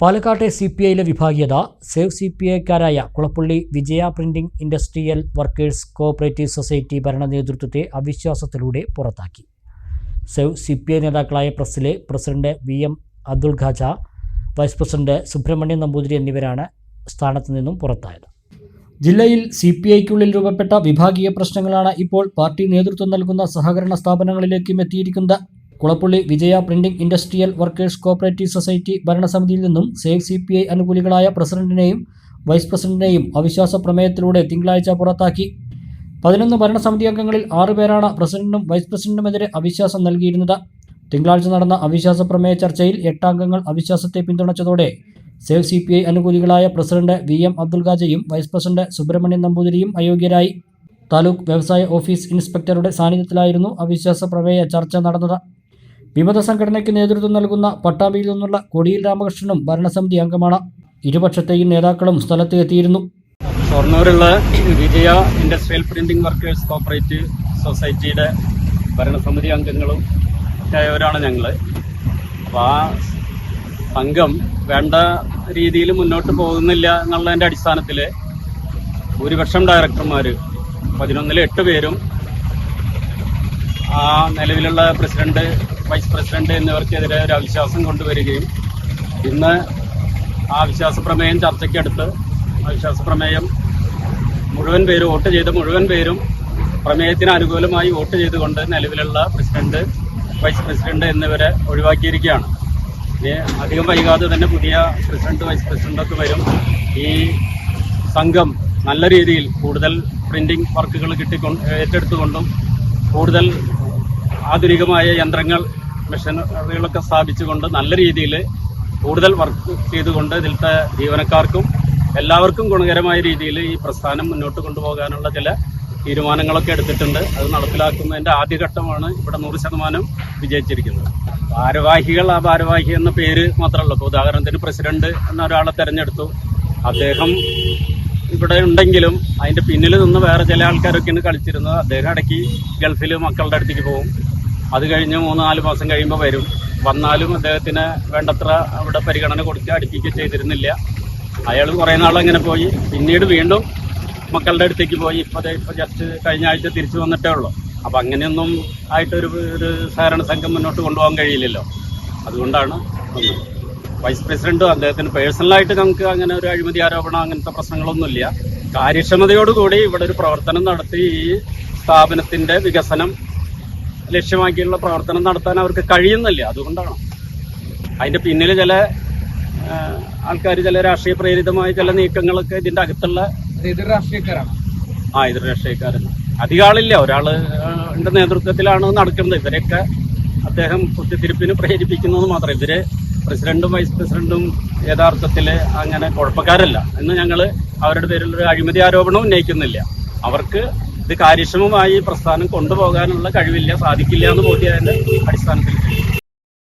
പാലക്കാട്ടെ C P ഐയിലെ വിഭാഗീയത save C P ഐക്കാരായ Kulappully Vijaya printing industrial workers cooperative society ഭരണ നേതൃത്വത്തെ അവിശ്വാസത്തിലൂടെ പുറത്താക്കി. സേവ് സി പി ഐ നേതാക്കളായ പ്രസിലെ president V M Abdul Khaja vice president Subramanian Namboothiri എന്നിവരാണ് സ്ഥാനത്തു നിന്നും പുറത്തായത്. ജില്ലയിൽ സി പി ഐക്കുള്ളിൽ രൂപപ്പെട്ട വിഭാഗീയ പ്രശ്നങ്ങളാണ് ഇപ്പോൾ പാർട്ടി നേതൃത്വം നൽകുന്ന സഹകരണ സ്ഥാപനങ്ങളിലേക്കും എത്തിയിരിക്കുന്നത്. Kulappully Vijaya printing industrial workers cooperative society ഭരണസമിതിയിൽ നിന്നും സേവ് സി പി ഐ അനുകൂലികളായ പ്രസിഡന്റിനെയും വൈസ് പ്രസിഡന്റിനെയും അവിശ്വാസ പ്രമേയത്തിലൂടെ തിങ്കളാഴ്ച പുറത്താക്കി. പതിനൊന്ന് ഭരണസമിതി അംഗങ്ങളിൽ ആറുപേരാണ് പ്രസിഡന്റിനും വൈസ് പ്രസിഡന്റിനുമെതിരെ അവിശ്വാസം നൽകിയിരുന്നത്. തിങ്കളാഴ്ച നടന്ന അവിശ്വാസ പ്രമേയ ചർച്ചയിൽ എട്ടാംഗങ്ങൾ അവിശ്വാസത്തെ പിന്തുണച്ചതോടെ സേവ് സി പി ഐ അനുകൂലികളായ പ്രസിഡന്റ് വി എം അബ്ദുൽ ഖാജയും വൈസ് പ്രസിഡന്റ് സുബ്രഹ്മണ്യൻ നമ്പൂതിരിയും അയോഗ്യരായി. താലൂക്ക് വ്യവസായ ഓഫീസ് ഇൻസ്പെക്ടറുടെ സാന്നിധ്യത്തിലായിരുന്നു അവിശ്വാസ പ്രമേയ ചർച്ച നടന്നത്. വിമത സംഘടനയ്ക്ക് നേതൃത്വം നൽകുന്ന പട്ടാമ്പിയിൽ നിന്നുള്ള കൊടിയിൽ രാമകൃഷ്ണനും ഭരണസമിതി അംഗമാണ്. ഇരുപക്ഷത്തെയും നേതാക്കളും സ്ഥലത്ത് എത്തിയിരുന്നു. ഷൊർണൂരുള്ള Vijaya industrial printing workers cooperative സൊസൈറ്റിയുടെ ഭരണസമിതി അംഗങ്ങളും ആയവരാണ് ഞങ്ങൾ അപ്പോൾ ആ സംഘം വേണ്ട രീതിയിൽ മുന്നോട്ട് പോകുന്നില്ല എന്നുള്ളതിന്റെ അടിസ്ഥാനത്തിൽ ഭൂരിപക്ഷം ഡയറക്ടർമാർ പതിനൊന്നിൽ എട്ട് പേരും ആ നിലവിലുള്ള പ്രസിഡന്റ് വൈസ് പ്രസിഡന്റ് എന്നിവർക്കെതിരെ ഒരു അവിശ്വാസം കൊണ്ടുവരികയും ഇന്ന് ആ അവിശ്വാസ പ്രമേയം ചർച്ചയ്ക്കെടുത്ത് അവിശ്വാസ പ്രമേയം മുഴുവൻ പേരും വോട്ട് ചെയ്ത മുഴുവൻ പേരും പ്രമേയത്തിന് അനുകൂലമായി വോട്ട് ചെയ്തുകൊണ്ട് നിലവിലുള്ള പ്രസിഡന്റ് വൈസ് പ്രസിഡന്റ് എന്നിവരെ ഒഴിവാക്കിയിരിക്കുകയാണ്. ഇനി അധികം വൈകാതെ തന്നെ പുതിയ പ്രസിഡന്റ് വൈസ് പ്രസിഡന്റൊക്കെ വരും. ഈ സംഘം നല്ല രീതിയിൽ കൂടുതൽ പ്രിന്റിംഗ് വർക്കുകൾ കിട്ടിക്കൊ ഏറ്റെടുത്തുകൊണ്ടും കൂടുതൽ ആധുനികമായ യന്ത്രങ്ങൾ മെഷീനറികളൊക്കെ സ്ഥാപിച്ചുകൊണ്ട് നല്ല രീതിയിൽ കൂടുതൽ വർക്ക് ചെയ്തുകൊണ്ട് ഇതിലത്തെ ജീവനക്കാർക്കും എല്ലാവർക്കും ഗുണകരമായ രീതിയിൽ ഈ പ്രസ്ഥാനം മുന്നോട്ട് കൊണ്ടുപോകാനുള്ള ചില തീരുമാനങ്ങളൊക്കെ എടുത്തിട്ടുണ്ട്. അത് നടപ്പിലാക്കുന്നതിന്റെ ആദ്യഘട്ടമാണ് ഇവിടെ നൂറ് ശതമാനം വിജയിച്ചിരിക്കുന്നത്. ഭാരവാഹികൾ ആ ഭാരവാഹി എന്ന പേര് മാത്രമല്ല. ഇപ്പോൾ ഉദാഹരണത്തിന് പ്രസിഡന്റ് എന്ന ഒരാളെ തെരഞ്ഞെടുത്തു. അദ്ദേഹം ഇവിടെ ഉണ്ടെങ്കിലും അതിന്റെ പിന്നിൽ നിന്ന് വേറെ ചില ആൾക്കാരൊക്കെയാണ് കളിച്ചിരുന്നത് അദ്ദേഹം ഇടയ്ക്ക് ഗൾഫിൽ മക്കളുടെ അടുത്തേക്ക് പോകും. അത് കഴിഞ്ഞ് മൂന്ന് നാല് മാസം കഴിയുമ്പോൾ വരും. വന്നാലും അദ്ദേഹത്തിന് വേണ്ടത്ര അവിടെ പരിഗണന കൊടുക്കുക അടുപ്പിക്കുക ചെയ്തിരുന്നില്ല. അയാൾ കുറേ നാൾ അങ്ങനെ പോയി. പിന്നീട് വീണ്ടും മക്കളുടെ അടുത്തേക്ക് പോയി. ഇപ്പോൾ ഇപ്പോൾ ജസ്റ്റ് കഴിഞ്ഞ ആഴ്ച തിരിച്ചു വന്നിട്ടേ ഉള്ളൂ. അപ്പം അങ്ങനെയൊന്നും ആയിട്ടൊരു ഒരു സഹകരണ സംഘം മുന്നോട്ട് കൊണ്ടുപോകാൻ കഴിയില്ലല്ലോ. അതുകൊണ്ടാണ് വന്നത്. വൈസ് പ്രസിഡന്റും അദ്ദേഹത്തിന് പേഴ്സണലായിട്ട് നമുക്ക് അങ്ങനെ ഒരു അഴിമതി ആരോപണം അങ്ങനത്തെ പ്രശ്നങ്ങളൊന്നുമില്ല. കാര്യക്ഷമതയോടുകൂടി ഇവിടെ ഒരു പ്രവർത്തനം നടത്തി ഈ സ്ഥാപനത്തിന്റെ വികസനം ലക്ഷ്യമാക്കിയുള്ള പ്രവർത്തനം നടത്താൻ അവർക്ക് കഴിയുന്നില്ല. അതുകൊണ്ടാണ്. അതിന്റെ പിന്നിൽ ചില ആൾക്കാർ ചില രാഷ്ട്രീയ പ്രേരിതമായ ചില നീക്കങ്ങളൊക്കെ ഇതിന്റെ അകത്തുള്ള എതിർ രാഷ്ട്രീയക്കാരാണ്. ആ എതിർ രാഷ്ട്രീയക്കാരാണ് അധികാളില്ല ഒരാൾ നേതൃത്വത്തിലാണ് നടക്കുന്നത്. ഇവരെയൊക്കെ അദ്ദേഹം കുത്തിത്തിരിപ്പിന് പ്രേരിപ്പിക്കുന്നത് മാത്രം. ഇവർ പ്രസിഡന്റും വൈസ് പ്രസിഡന്റും യഥാർത്ഥത്തിൽ അങ്ങനെ കുഴപ്പക്കാരല്ല. എന്ന് ഞങ്ങൾ അവരുടെ പേരിൽ ഒരു അഴിമതി ആരോപണം ഉന്നയിക്കുന്നില്ല. അവർക്ക് ഇത് കാര്യക്ഷമമായി പ്രസ്ഥാനം കൊണ്ടുപോകാനുള്ള കഴിവില്ല സാധിക്കില്ല എന്ന് ബോധ്യതിന്റെ അടിസ്ഥാനത്തിൽ